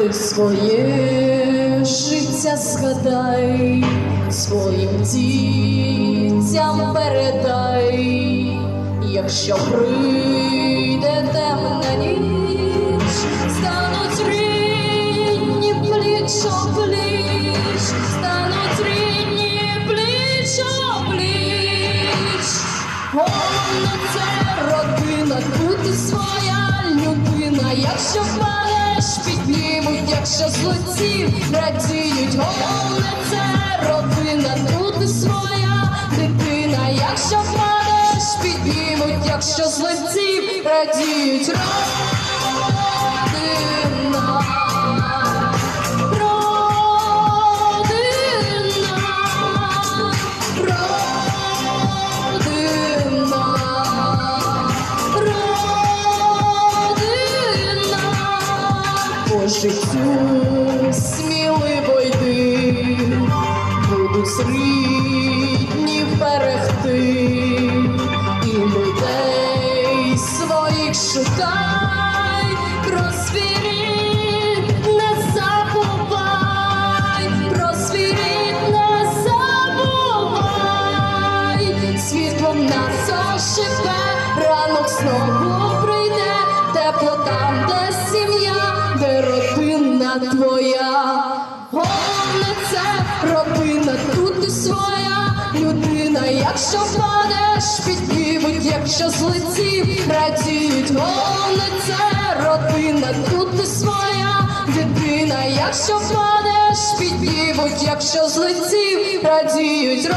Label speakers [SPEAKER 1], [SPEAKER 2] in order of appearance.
[SPEAKER 1] ти своє життя згадай, своїм дітям передай, якщо прийде темна ніч, стануть рідні пліч стануть рідні пліч пліч. Головне це родина, тут і своя людина. Якщо впадеш, піднімуть, радіють. Головне це родина, тут своя дитина. Якщо впадеш, піднімуть, якщо злоці радіють. Життю. Сміливо йди, будуть рідні берегти, і людей своїх шукай, про свій не забувай, про свій не забувай, світлом нас оживе, ранок знову твоя. Головне це родина, тут і своя людина. Якщо впадеш, піднімуть, якщо злиці радіють. Головне це родина, тут і своя дитина. Якщо впадеш, піднімуть, якщо злиці радіють.